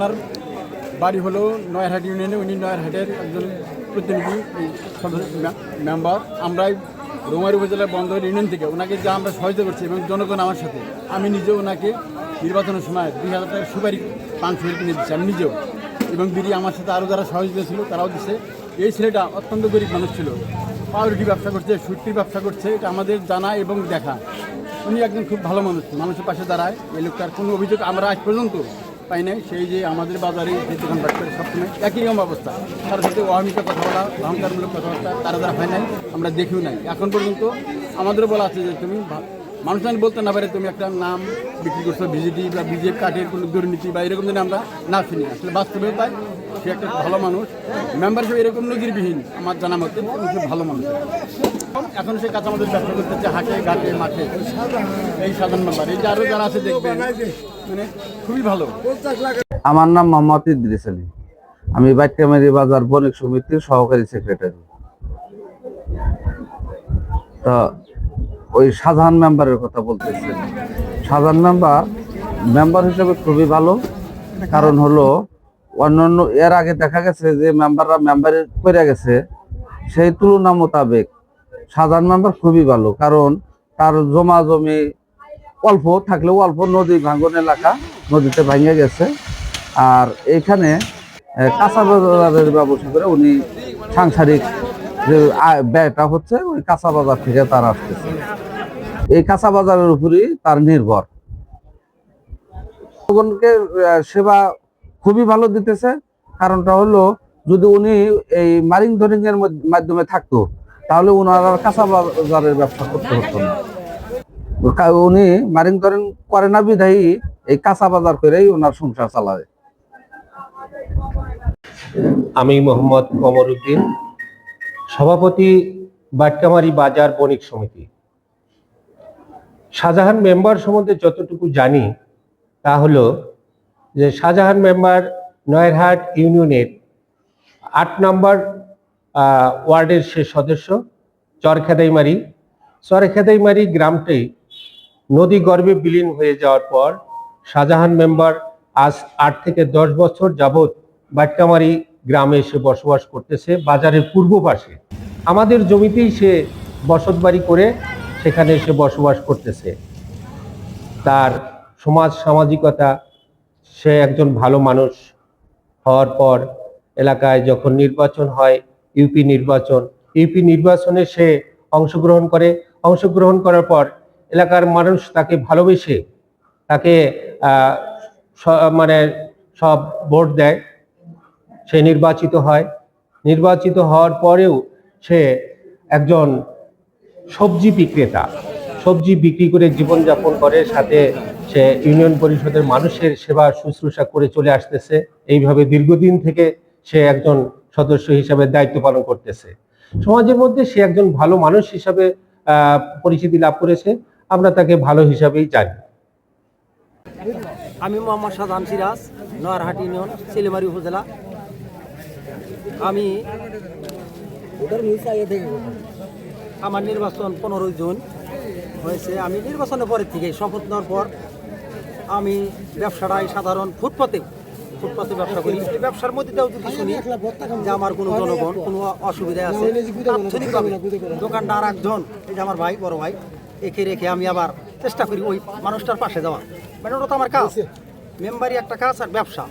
ওনার বাড়ি হলো নয়ারহাট ইউনিয়নে, উনি নয়ারহাটের একজন প্রতিনিধি মেম্বার। আমরাই রোমারি উপজেলার বন্দর ইউনিয়ন থেকে ওনাকে যা আমরা সহযোগিতা করছি এবং জনগণ আমার সাথে, আমি নিজেও ওনাকে নির্বাচনের সময় দুই হাজার টাকার সুপারি পান সুপারি কিনে দিচ্ছি আমি নিজেও। এবং দিদি আমার সাথে আরও যারা সহযোগিতা ছিল, তারাও দিচ্ছে এই ছেলেটা অত্যন্ত গরিব মানুষ ছিল। পাউরুটি ব্যবসা করছে, সুটকির ব্যবসা করছে, এটা আমাদের জানা এবং দেখা। উনি একজন খুব ভালো মানুষ, মানুষের পাশে দাঁড়ায়। এই লোকটার কোনো অভিযোগ আমরা আজ পর্যন্ত পাই নাই, সেই যে আমাদের বাজারে যে দোকানপাট করে সবসময় একই রকম অবস্থা। তার সাথে অহমিকা কথা বলা অহংকারমূলক কথাবার্তা তারা দ্বারা হয় নাই, আমরা দেখিও নাই। এখন পর্যন্ত আমাদেরও বলা আছে যে তুমি মানুষ যেন বলতে না পারে তুমি একটা নাম বিক্রি করছ বিজেপি বা বিজেপি কার্ডের কোনো দুর্নীতি বা এরকম যেন আমরা না শুনি আসলে বাস্তবে তাই, সে একটা ভালো মানুষ মেম্বার হিসেবে এরকম নজিরবিহীন, আমার জানা মতে ভালো মানুষ। এখন আমাদের হাটে, ঘাটে, মাঠে। এই সাধারণ মেম্বার এই যে যারা আছে দেখবেন মানে খুবই ভালো। আমার নাম মোহাম্মদ ইদ্রিস আলী। আমি বাইটকামারি বাজার বণিক সমিতির সহকারী সেক্রেটারি তা ওই সাধারণ মেম্বারের কথা বলতেছে। সাধারণ মেম্বার মেম্বার হিসেবে খুবই ভালো। কারণ হলো, অন্যান্য, এর আগে দেখা গেছে যে মেম্বাররা মেম্বার করে গেছে, সেই তুলনা মোতাবেক সাধারণ মেম্বার খুবই ভালো, কারণ তার জমা জমি অল্প থাকলেও অল্প নদী ভাঙ্গন এলাকা নদীতে ভেঙে গেছে। আর এখানে কাঁচা বাজারের ব্যবসা করে উনি সাংসারিক যে ব্যয়টা হচ্ছে, ওই কাঁচা বাজার থেকে তার আসতেছে। এই কাঁচা বাজারের উপরই তার নির্ভর। সেবা খুবই ভালো দিতেছে। কারণটা হলো, যদি উনি এই মারিং ধরিং এর মাধ্যমে থাকতো তাহলে ওনার কাঁচা বাজারের ব্যবসা করতে হতো না। উনি মারিং ধরেন করে না বিধায়ী এই কাঁচা বাজার করেই ওনার সংসার চালায়। আমি মোহাম্মদ কমর উদ্দিন সভাপতি বাটকামারি বাজার বণিক সমিতি। শাহজাহান মেম্বার সম্বন্ধে যতটুকু জানি, তা হলো যে শাহজাহান মেম্বার নয়ারহাট ইউনিয়নের আট নম্বর ওয়ার্ডের সে সদস্য, চরখেদাইমারি। চরখেদাইমারি গ্রামটি নদী গর্ভে বিলীন হয়ে যাওয়ার পর শাহজাহান মেম্বার আজ আট থেকে দশ বছর যাবৎ বাটকামারি গ্রামে এসে বসবাস করতেছে বাজারের পূর্ব পাশে। আমাদের জমিতেই সে বসত বাড়ি করে সেখানে এসে বসবাস করতেছে। তার সমাজ সামাজিকতা, সে একজন ভালো মানুষ হওয়ার পর এলাকায় যখন নির্বাচন হয় ইউপি নির্বাচন। ইউপি নির্বাচনে সে অংশগ্রহণ করে। অংশগ্রহণ করার পর এলাকার মানুষ তাকে ভালোবেসে তাকে মানে সব ভোট দেয়। সে নির্বাচিত হয়। নির্বাচিত হওয়ার পরেও সে একজন সবজি বিক্রেতা। সবজি বিক্রি করে জীবনযাপন করে। সাথে সে ইউনিয়ন পরিষদের মানুষের সেবা শুশ্রূষা করে চলে আসতেছে। এইভাবে দীর্ঘদিন থেকে সে একজন সদস্য হিসাবে দায়িত্ব পালন করতেছে। সমাজের মধ্যে সে একজন ভালো মানুষ হিসাবে পরিচিতি লাভ করেছে। আমরা তাকে ভালো হিসাবেই জানি। আমি মোহাম্মদ সাদাম সিরাজ, নয়ারহাট ইউনিয়ন সিলেমারি উপজেলা। আমি আমার নির্বাচন পনেরোই জুন হয়েছে। আমি নির্বাচনের পরের থেকে শপথ নেওয়ার পর আমি ব্যবসাটাই সাধারণ ফুটপাতে ফুটপাতে ব্যবসা করি। এই ব্যবসার মধ্যে যদি শুনি যে আমার কোনো জনগণ, কোনো অসুবিধা আছে, তাৎক্ষণিকভাবে দোকানটা আর একজন, এই যে আমার ভাই, বড় ভাই, একে রেখে আমি আবার চেষ্টা করি ওই মানুষটার পাশে যাওয়া মানে ওটা তো আমার কাজ। মেম্বারি একটা কাজ আর ব্যবসা।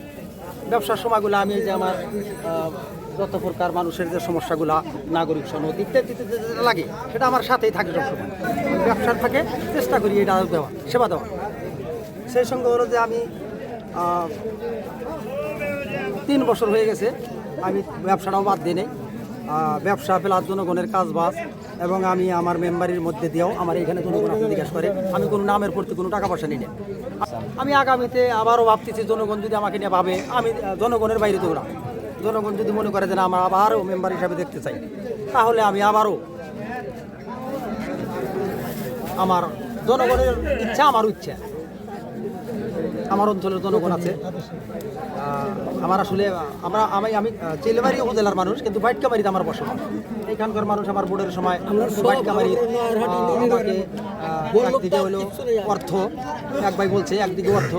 ব্যবসার সময়গুলো আমি যে আমার যত প্রকার মানুষের যে সমস্যাগুলো, নাগরিক সনদ ইত্যাদি যেটা লাগে, সেটা আমার সাথেই থাকে সবসময়। ব্যবসার থাকে চেষ্টা করি এটা দেওয়া সেবা দেওয়া সেই সঙ্গে হলো যে আমি তিন বছর হয়ে গেছে, আমি ব্যবসাটাও বাদ দিই নেই। ব্যবসা প্লাস জনগণের কাজ বাজ, এবং আমি আমার মেম্বারির মধ্যে দিয়েও আমার এখানে জনগণ জিজ্ঞাসা করে, আমি কোনো নামের প্রতি কোনো টাকা পয়সা নিই না আমি আগামীতে আবারও ভাবতেছি, জনগণ যদি আমাকে নিয়ে ভাবে, আমি জনগণের বাইরে দৌড়া জনগণ যদি মনে করে যে না, আমার আবারও মেম্বার হিসাবে দেখতে চাই, তাহলে আমি আবারও আমার জনগণের ইচ্ছা, আমার ইচ্ছা। আমার অঞ্চলের জনগণ আছে। আমার আসলে আমরা আমি আমি চিলমারি উপজেলার মানুষ কিন্তু বাইটকামারিতে আমার বসবাস। এখানকার মানুষ আমার বোর্ডের সময় বাইটকামারি আমাকে একদিকে হলো অর্থ এক ভাই বলছে একদিকে অর্থ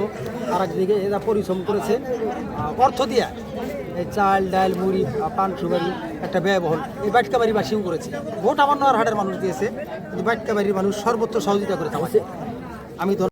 আর একদিকে এরা পরিশ্রম করেছে। অর্থ দিয়া এই চাল ডাল মুড়ি পান সুপারি একটা ব্যয়বহুল। এই বাইটকাবাড়ি বাসিও করেছে। ভোট আমার নয়ার হাটের মানুষ দিয়েছে কিন্তু বাইটকাবাড়ির মানুষ সর্বোচ্চ সহযোগিতা করেছে আমাকে। আমি ধর-